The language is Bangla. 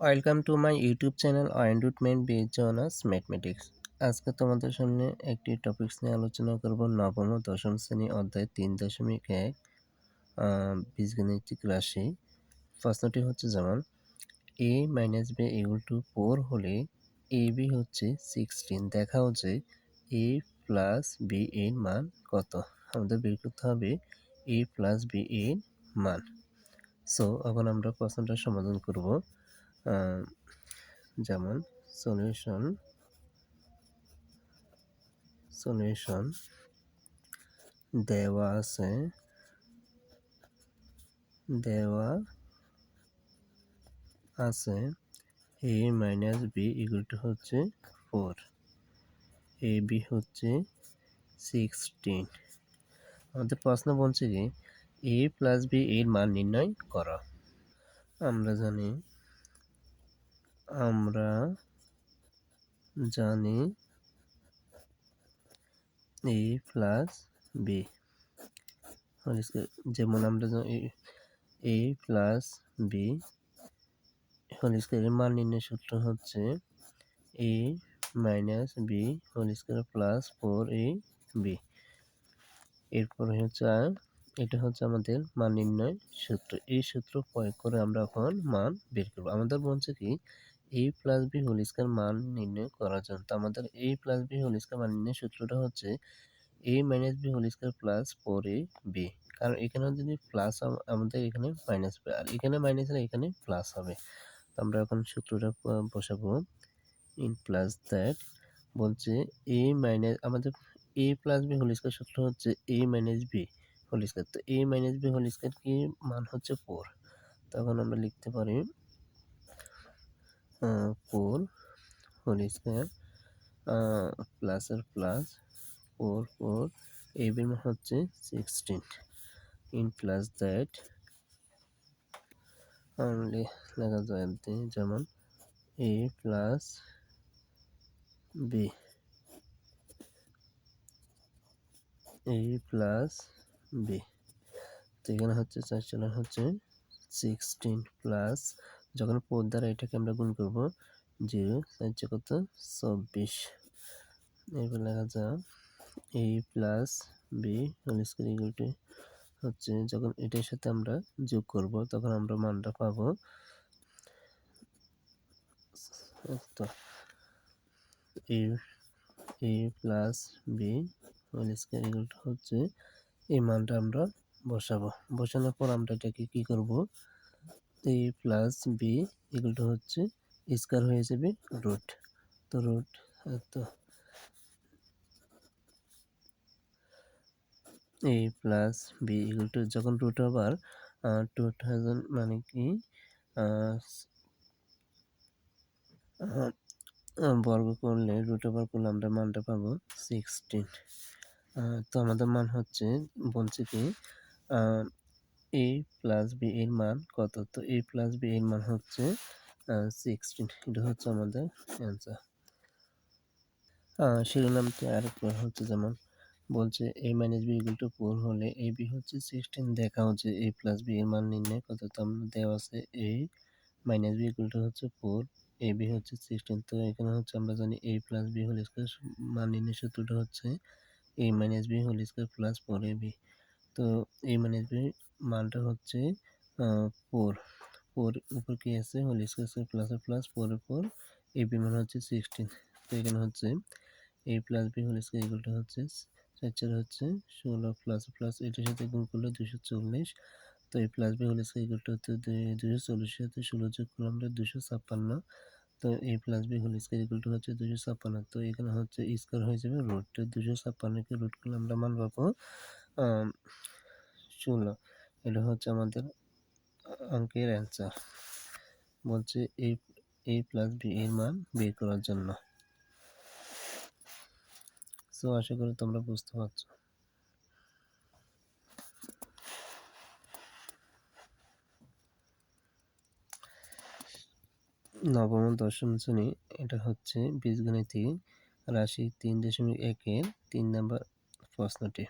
Welcome to my YouTube channel অয়েন্ডুটমেন্ট বেজ অনার্স ম্যাথমেটিক্স আজকে তোমাদের সামনে একটি টপিকস নিয়ে আলোচনা করব নবম ও দশম শ্রেণি অধ্যায় তিন দশমিক এক বীজগণিতিক রাশি। প্রশ্নটি হচ্ছে যেমন A minus B equal to four হলে এ বি হচ্ছে সিক্সটিন দেখা হচ্ছে এ প্লাস বি এর মান কত। আমাদের বের করতে হবে এ প্লাস বি এর মান। সো এখন আমরা প্রশ্নটার সমাধান করব। যেমন সলিউশন সলিউশন দেওয়া আছে দেওয়া আছে এ মাইনাস বি ইকুয়াল হচ্ছে ফোর এ বি হচ্ছে সিক্সটিন আমাদের প্রশ্ন বলছে কি এ প্লাস বি এর মান নির্ণয় করা। আমরা জানি আমরা জানি এ প্লাস বি যেমন আমরা এ প্লাস বি হোল স্কোয়ারের মান নির্ণয় সূত্র হচ্ছে A minus B whole square plus four A B এরপরে হচ্ছে এটা হচ্ছে আমাদের মান নির্ণয় সূত্র। এই সূত্র প্রয়োগ করে আমরা এখন মান বের করব। আমাদের বলছে কি A plus B whole square মান নির্ণয় করার জন্য তো আমাদের A plus B whole square মান নির্ণয় সূত্রটা হচ্ছে A minus B whole square plus four A B কারণ এখানে যদি প্লাস আমাদের এখানে মাইনাস আর এখানে মাইনাস হলে এখানে প্লাস হবে। তো আমরা এখন সূত্রটা বসাবো। ইন প্লাস দ্যাট বলছে এ মাইনাস আমাদের A plus B whole square সূত্র হচ্ছে A minus B whole square তো A minus B whole square কি মান হচ্ছে ফোর তখন আমরা লিখতে পারি ফোর হোল স্কোয়ার প্লাসের প্লাস ফোর ফোর এ বির মান হচ্ছে সিক্সটিন ইন প্লাস দ্যাট লেখা যায় যেমন A plus B. A plus B. এখানে হচ্ছে চার হচ্ছে সিক্সটিন প্লাস যখন ফোর দ্বারা এটাকে আমরা গুণ করব জিরো চার কত? চব্বিশ। এরপর লেখা যায় A plus B whole square হচ্ছে যখন এটার সাথে আমরা যোগ করব, তখন আমরা মানটা পাবো A A plus B whole square হচ্ছে, এই মানটা আমরা বসাবো। বসানোর পর আমরা এটাকে কি করব? এ প্লাস বি টু হচ্ছে স্কোয়ার হয়ে যাবে রুট। তো রুট, তো এ প্লাস বি টু যখন রুট ওভার টু থাউজেন্ড মানে কি বর্গ করলে রুট ওভার করলে আমরা মানটা পাবো সিক্সটিন। তো আমাদের মান হচ্ছে বলছে কি এ প্লাস বি এর মান কত? তো এ প্লাস বি এর মান হচ্ছে সিক্সটিন এটা হচ্ছে আমাদের অ্যান্সার শিরোনামটি আরেকবার হচ্ছে যেমন বলছে A minus B equal to four হলে এ বি হচ্ছে সিক্সটিন দেখা হচ্ছে এ প্লাস বি এর মান নির্ণয় কত? তো আমরা দেওয়া আছে A minus B equal to হচ্ছে ফোর এ বি হচ্ছে সিক্সটিন তো এখানে হচ্ছে আমরা জানি A plus B whole square মান নির্ণয় সূত্রটা হচ্ছে A minus B whole square plus four A B তো এ মাইনাস বি মানটা হচ্ছে ফোর ফোর উপর কি আছে? Whole square plus plus four four A B মান হচ্ছে সিক্সটিন তো এখানে হচ্ছে A plus B whole square ইকুয়ালটা হচ্ছে চার হচ্ছে ষোলো প্লাস প্লাস এটার সাথে গুণ করলে দুশো চল্লিশ। তো A plus B whole square ইকুয়ালটা হচ্ছে দুশো চল্লিশের সাথে ষোলো যোগ করলে আমরা দুশো ছাপ্পান্ন। তো A plus B whole square equal হচ্ছে দুশো ছাপ্পান্ন। তো এখানে হচ্ছে স্কোয়ার হয়ে যাবে রুট দুশো ছাপ্পান্নকে রুট করলে আমরা মান পাবো ষোলো এটা হচ্ছে আমাদের অঙ্কের অ্যান্সার বলছে এই এ প্লাস বি এর মান বের করার জন্য। সো আশা করি তোমরা বুঝতে পারছ। নবম দশম শ্রেণি, এটা হচ্ছে বীজগণিতিক রাশি তিন দশমিক একের তিন নম্বর প্রশ্নটি।